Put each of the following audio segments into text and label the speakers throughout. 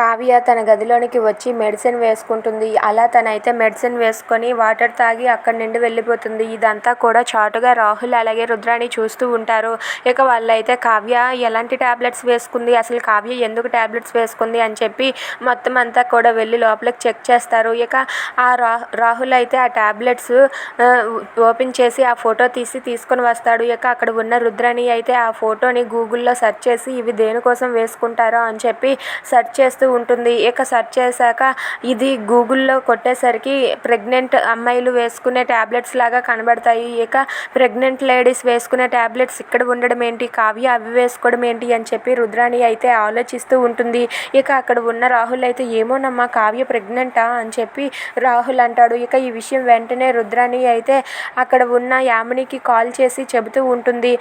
Speaker 1: కావ్య తన గదిలోనికి వచ్చి మెడిసిన్ వేసుకుంటుంది. అలా తనైతే మెడిసిన్ వేసుకొని వాటర్ తాగి అక్కడి నుండి వెళ్ళిపోతుంది. ఇదంతా కూడా చాటుగా రాహుల్ అలాగే రుద్రాని చూస్తూ ఉంటారు. ఇక వాళ్ళైతే కావ్య ఎలాంటి టాబ్లెట్స్ వేసుకుంది అసలు కావ్య ఎందుకు టాబ్లెట్స్ వేసుకుంది అని చెప్పి మొత్తం అంతా కూడా వెళ్ళి లోపలికి చెక్ చేస్తారు. ఇక ఆ రా రాహుల్ అయితే ఆ ట్యాబ్లెట్స్ ఓపెన్ చేసి ఆ ఫోటో తీసి తీసుకొని వస్తాడు. ఇక అక్కడ ఉన్న రుద్రాని అయితే ఆ ఫోటోని గూగుల్లో సెర్చ్ చేసి ఇవి దేనికోసం వేసుకుంటారో అని చెప్పి సెర్చ్ చేస్తూ ఉంటుంది. ఇక సెర్చ్ చేశాక ఇది గూగుల్లో కొట్టేసరికి ప్రెగ్నెంట్ అమ్మాయిలు వేసుకునే టాబ్లెట్స్ లాగా కనబడతాయి. ఇక ప్రెగ్నెంట్ లేడీస్ వేసుకునే టాబ్లెట్స్ ఇక్కడ ఉండడం ఏంటి కావ్య అవి వేసుకోవడం ఏంటి అని చెప్పి రుద్రాణి అయితే ఆలోచిస్తూ ఉంటుంది. ఇక అక్కడ ఉన్న రాహుల్ అయితే ఏమోనమ్మా కావ్య ప్రెగ్నెంటా అని చెప్పి రాహుల్ అంటాడు. ఇక ఈ విషయం వెంటనే రుద్రాణి అయితే అక్కడ ఉన్న యామినికి కాల్ చేసి చెబుతూ ఉంటుంది.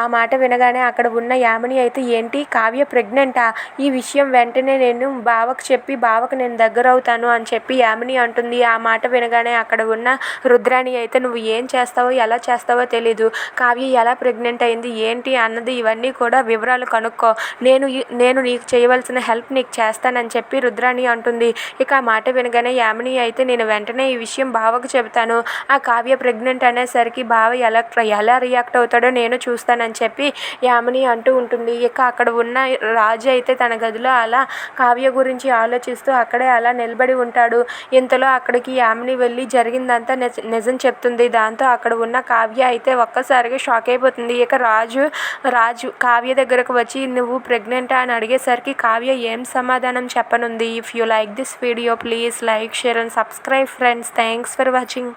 Speaker 1: ఆ మాట వినగానే అక్కడ ఉన్న యామిని అయితే ఏంటి కావ్య ప్రెగ్నెంటా ఈ విషయం వెంటనే నేను బావకు చెప్పి బావకు నేను దగ్గర అవుతాను అని చెప్పి యామిని అంటుంది. ఆ మాట వినగానే అక్కడ ఉన్న రుద్రాణి అయితే నువ్వు ఏం చేస్తావో ఎలా చేస్తావో తెలీదు. కావ్య ఎలా ప్రెగ్నెంట్ అయింది ఏంటి అన్నది ఇవన్నీ కూడా వివరాలు కనుక్కో. నేను నేను నీకు చేయవలసిన హెల్ప్ నీకు చేస్తానని చెప్పి రుద్రాణి అంటుంది. ఇక ఆ మాట వినగానే యామిని అయితే నేను వెంటనే ఈ విషయం బావకు చెబుతాను. ఆ కావ్య ప్రెగ్నెంట్ అనేసరికి బావ ఎలా ఎలా రియాక్ట్ అవుతాడో నేను చూస్తానని చెప్పి యామిని అంటూ ఉంటుంది. ఇక అక్కడ ఉన్న రాజు అయితే తన గదిలో అలా కావ్య గురించి ఆలోచిస్తూ అక్కడే అలా నిలబడి ఉంటాడు. ఇంతలో అక్కడికి యామిని వెళ్ళి జరిగిందంతా నిజ నిజం చెప్తుంది. దాంతో అక్కడ ఉన్న కావ్య అయితే ఒక్కసారిగా షాక్ అయిపోతుంది. ఇక రాజు రాజు కావ్య దగ్గరకు వచ్చి నువ్వు ప్రెగ్నెంటా అని అడిగేసరికి కావ్య ఏం సమాధానం చెప్పనుంది. If you like this video please like share and subscribe friends thanks for watching